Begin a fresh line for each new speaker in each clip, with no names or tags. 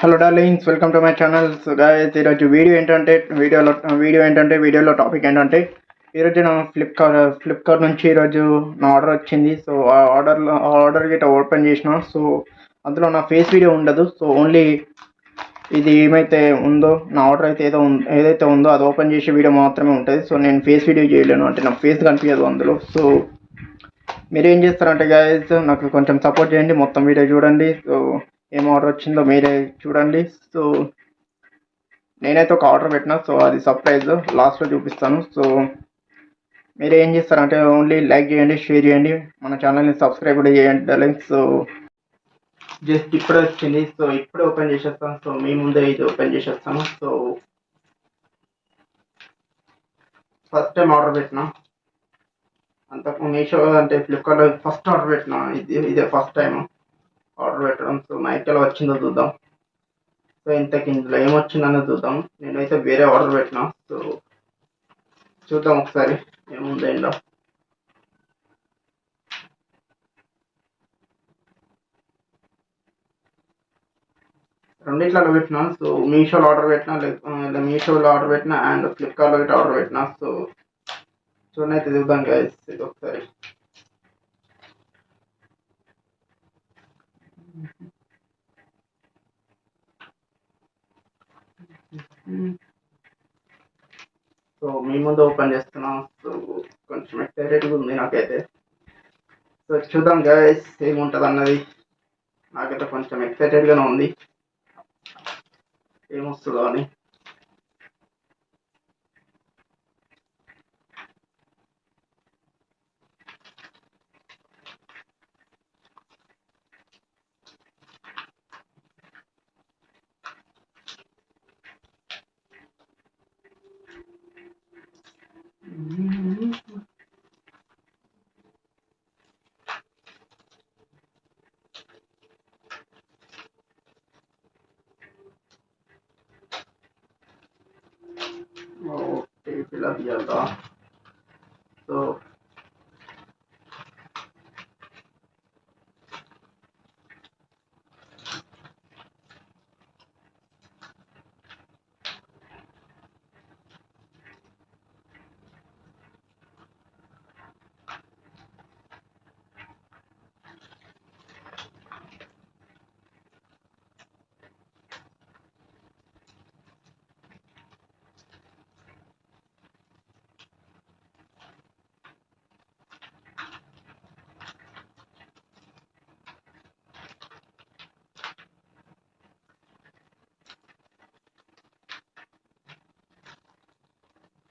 Hello darlings welcome to my channel guys ఈరోజు video ఏంటంటే వీడియోలో వీడియో ఏంటంటే వీడియోలో టాపిక్ ఏంటంటే ఈరోజు నా ఫ్లిప్కార్ట్ ఫ్లిప్కార్ట్ నుంచి ఈరోజు నా ఆర్డర్ వచ్చింది. సో ఆ ఆర్డర్లో ఆ ఆర్డర్ గిట్ట ఓపెన్ చేసిన. సో అందులో నా ఫేస్ వీడియో ఉండదు. సో ఓన్లీ ఇది ఏమైతే ఉందో నా ఆర్డర్ అయితే ఏదో ఏదైతే ఉందో అది ఓపెన్ చేసే వీడియో మాత్రమే ఉంటుంది. సో నేను ఫేస్ వీడియో చేయలేను. అంటే నా ఫేస్ కనిపించదు అందులో. సో మీరు ఏం చేస్తారంటే గాయస్ నాకు కొంచెం సపోర్ట్ చేయండి. మొత్తం వీడియో చూడండి. సో ఏం ఆర్డర్ వచ్చిందో మీరే చూడండి. సో నేనైతే ఒక ఆర్డర్ పెట్టినా సో అది సర్ప్రైజ్ లాస్ట్లో చూపిస్తాను. సో మీరు ఏం చేస్తారంటే ఓన్లీ లైక్ చేయండి షేర్ చేయండి. మన ఛానల్ని సబ్స్క్రైబ్ కూడా చేయండి డార్లింగ్ సో జస్ట్ ఇప్పుడే వచ్చింది. సో ఇప్పుడే ఓపెన్ చేసేస్తాను. సో మీ ముందే ఇది ఓపెన్ చేసేస్తాను. సో ఫస్ట్ టైం ఆర్డర్ పెట్టినా. అంతకు మీషో అంటే ఫ్లిప్కార్ట్లో ఫస్ట్ ఆర్డర్ పెట్టిన. ఇది ఇదే ఫస్ట్ టైం ఆర్డర్ పెట్టడం సో నైట్ ఎలా వచ్చిందో చూద్దాం. సో ఇంతకి ఇందులో ఏమొచ్చిందనే చూద్దాం. నేనైతే వేరే ఆర్డర్ పెట్టిన. సో చూద్దాం ఒకసారి ఏముంది రెండింటిలో రెండిట్లలో పెట్టినా. సో మీషోలో ఆర్డర్ పెట్టినా లేదా మీషోలో ఆర్డర్ పెట్టినా అండ్ ఫ్లిప్కార్ట్లో ఇట్లా ఆర్డర్ పెట్టినా. సో చూడండి అయితే చూద్దాం గైస్ ఇది ఒకసారి. Hmm. సో మీ ముందు ఓపెన్ చేస్తున్నాం. సో కొంచెం ఎక్సైటెడ్గా ఉంది నాకైతే. సో చూద్దాం గైస్ ఏముంటుంది అన్నది నాకైతే కొంచెం ఎక్సైటెడ్గానే ఉంది. ఏమొస్తుందో అని. ఓకే ఇలా తీయాలా సో గాయస్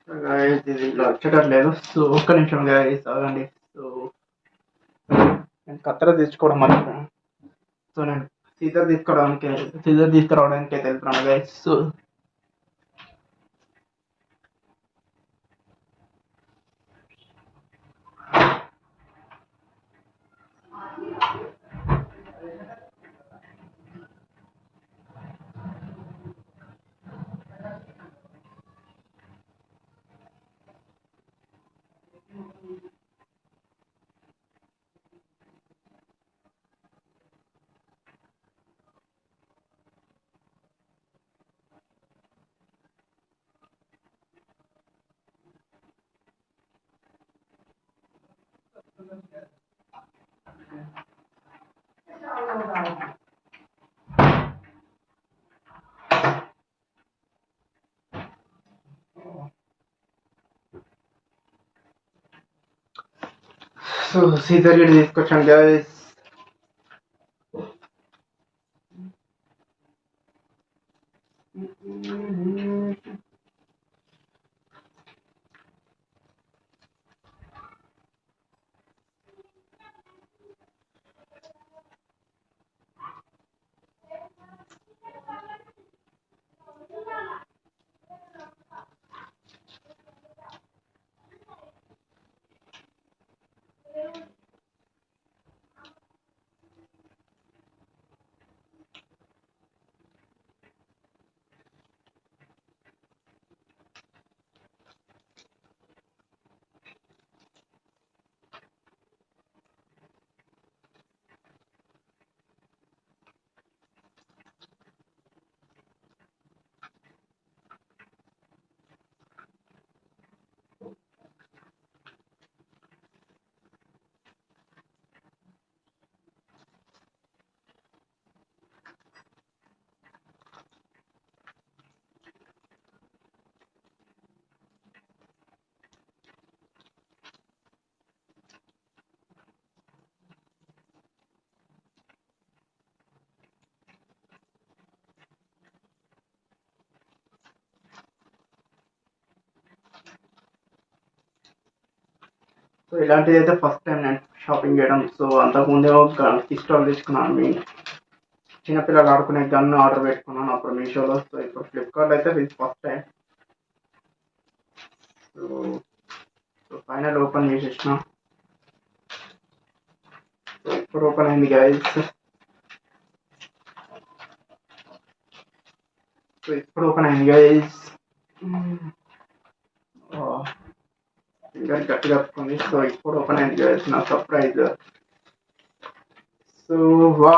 ఇది ఇలా వచ్చేటట్లేదు. సో ఒక్క నిమిషం గాయస్ ఆగండి. సో నేను కత్తెర తెచ్చుకోవడం మర్చిపోయాను సో నేను సీజర్ తీసుకోవడానికి సీజర్ తీసుకురావడానికి అయితే వెళ్తున్నాను గాయస్ సో సో సీజర్ గిట్ తీసుకొచ్చాను గాయస్ సో ఇలాంటిది అయితే ఫస్ట్ టైం నేను షాపింగ్ చేయడం. సో అంతకుముందే ఒక పిస్టల్ తీసుకున్నాను. మీ చిన్నపిల్లలు ఆడుకునే గన్ ఆర్డర్ పెట్టుకున్నాను అప్పుడు మీషోలో. సో ఇప్పుడు ఫ్లిప్కార్ట్ అయితే ఇది first time so so final open చేసేసిన. సో ఇప్పుడు ఓపెన్ అయింది గైస్ సో ఇప్పుడు ఓపెన్ అయింది గైస్ గట్టి కప్పుకుంది సో ఇప్పుడు ఓపెన్ అయింది చేసిన నా సర్ప్రైజ్ సో వా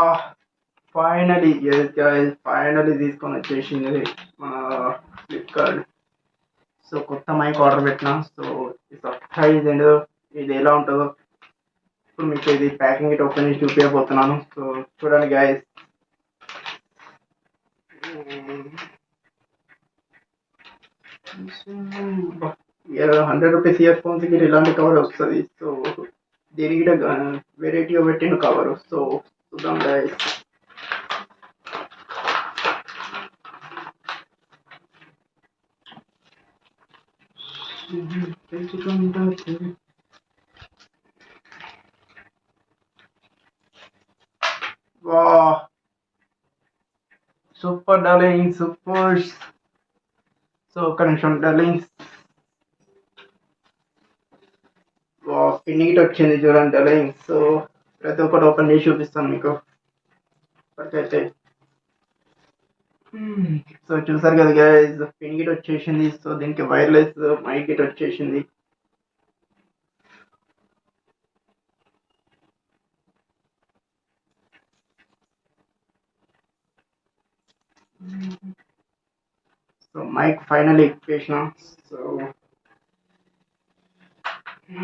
ఫైనలీ గైస్ ఫైనలీ తీసుకొని వచ్చేసింది మన ఫ్లిప్కార్ట్ సో కొత్త మైక్ ఆర్డర్ పెట్టిన సో ఈ సర్ప్రైజ్ ఏంటో ఇది ఎలా ఉంటుందో ఇప్పుడు మీకు ఇది ప్యాకింగ్ ఇట్ ఓపెన్ చేసి చూపించబోతున్నాను సో చూడండి గైస్ హండ్రెడ్ రూపీస్ ఇయర్ ఫోన్స్కి ఇలాంటి కవర్ వస్తుంది సో దీనికి వెరైటీగా పెట్టిన కవర్ సో చూద్దాం గైస్ వా సూపర్ డార్లింగ్ సూపర్ సో ఒక్క నిమిషం డార్లింగ్ వా ఫినిట్ వచ్చింది చూడండి డార్లింగ్ సో ప్రతి ఒక్కటి ఓపెన్ చేసి చూపిస్తాను మీకు. ఇప్పటికైతే సో చూసారు కదా గైస్ పిన్ గిట్ వచ్చేసింది. సో దీనికి వైర్లెస్ మైక్ గిట్ వచ్చేసింది. సో మైక్ ఫైనల్ ఎక్కిపేసిన సో సో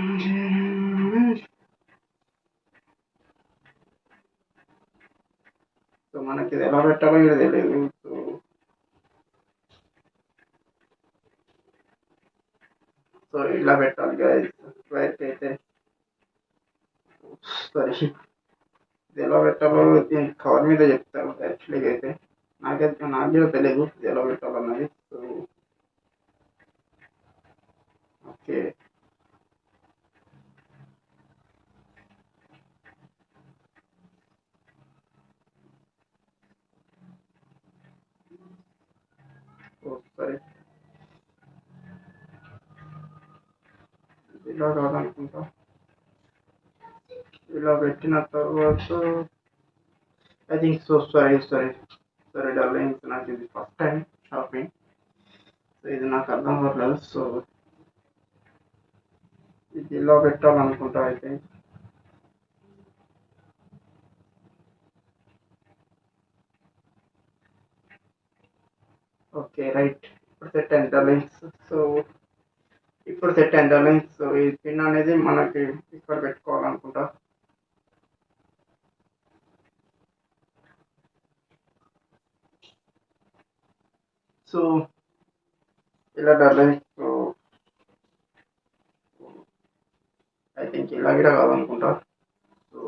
మనకి ఇది ఎలా పెట్టాలో ఇది తెలియదు సో సో ఇలా పెట్టాలి గైస్ వైర్కి అయితే సారీ ఇది ఎలా పెట్టాలో దీని కవర్ మీద చెప్తారు యాక్చువల్గా అయితే నాకైతే నాకు కూడా తెలియదు ఇది ఎలా పెట్టాలన్నది సో ఓకే ఓ సరే ఇలా కాదనుకుంటా. ఇలా పెట్టిన తర్వాత I think so sorry sorry సరే డార్లింగ్ నాకు ఇది ఫస్ట్ టైం షాపింగ్ సో ఇది నాకు అర్థం అవ్వట్లేదు సో ఇది ఇలా పెట్టాలనుకుంటా అయితే ఓకే రైట్ ఇప్పుడు సెట్ అయింది లింక్స్ సో ఇప్పుడు సెట్ అయింది డార్లింగ్స్ సో ఈ పిన్ అనేది మనకి ఇక్కడ పెట్టుకోవాలనుకుంటా. సో ఇలా డార్లింగ్ సో ఐ థింక్ ఇలా కూడా కాదనుకుంటా సో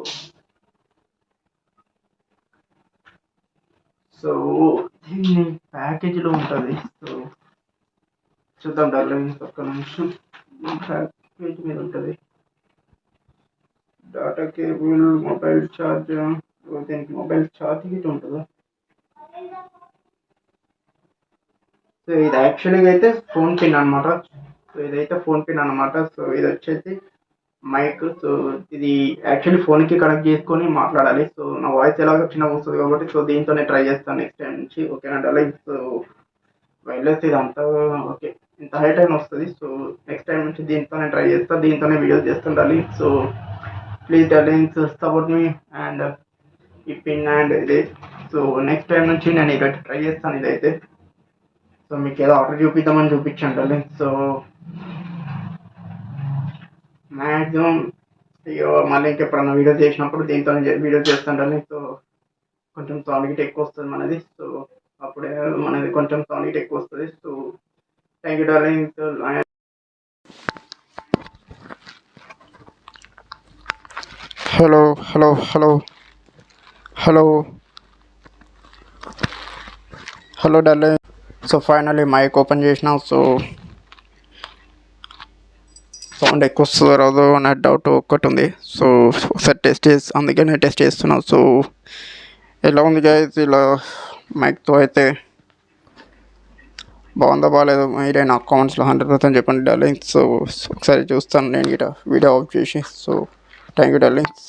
సో దీన్ని ప్యాకేజీలో ఉంటుంది. సో చూద్దాం డార్లింగ్ ఒక్క నిమిషం. పేజ్ మీద ఉంటుంది. డాటా కేబుల్ మొబైల్ ఛార్జ్ దీనికి మొబైల్ ఛార్జ్ గిట్ ఉంటుందా? సో ఇది యాక్చువల్గా అయితే ఫోన్ పిన్ అనమాట సో ఇదైతే ఫోన్ పిన్ అనమాట సో ఇది వచ్చేసి మైక్. సో ఇది యాక్చువల్లీ ఫోన్కి కనెక్ట్ చేసుకొని మాట్లాడాలి. సో నా వాయిస్ ఎలాగో చిన్నగా వస్తుంది కాబట్టి సో దీంతోనే ట్రై చేస్తాను నెక్స్ట్ టైం నుంచి. ఓకేనా డార్లింగ్? సో వైర్లెస్ ఇది అంతా ఓకే. ఇంత హై టైం వస్తుంది సో నెక్స్ట్ టైం నుంచి దీంతోనే ట్రై చేస్తాను దీంతోనే వీడియోస్ చేస్తాను సో ప్లీజ్ డార్లింగ్ సపోర్ట్ మీ అండ్ ఈ పిన్ అండ్ ఇది సో నెక్స్ట్ టైం నుంచి నేను ఇక్కడ ట్రై చేస్తాను ఇదైతే. సో మీకు ఏదో ఆర్డర్ చూపిద్దామని చూపించాను డార్లింగ్ సో మ్యాక్సిమం అయ్యో మళ్ళీ ఇంకెప్పుడన్నా వీడియో చేసినప్పుడు దీంతో వీడియో చేస్తాను సో కొంచెం సౌండ్ గిట్ ఎక్కువ వస్తుంది మనది. సో అప్పుడే మనది కొంచెం సౌండ్ గిట్ ఎక్కువ వస్తుంది. So thank you darling hello hello hello hello hello darling so finally mike open చేసిన సో సౌండ్ ఎక్కువ వస్తుందో రాదు అనే డౌట్ ఒక్కటి ఉంది. సో ఒకసారి టెస్ట్ చేసి అందుకే నేను టెస్ట్ చేస్తున్నాను సో ఎలా ఉంది గైస్ ఇలా మైక్తో అయితే బాగుందా బాగాలేదు మీరే నా కామెంట్స్లో హండ్రెడ్ పర్సెంట్ చెప్పండి డార్లింగ్స్ సో ఒకసారి చూస్తాను నేను గిట వీడియో ఆఫ్ చేసి. So thank you darlings.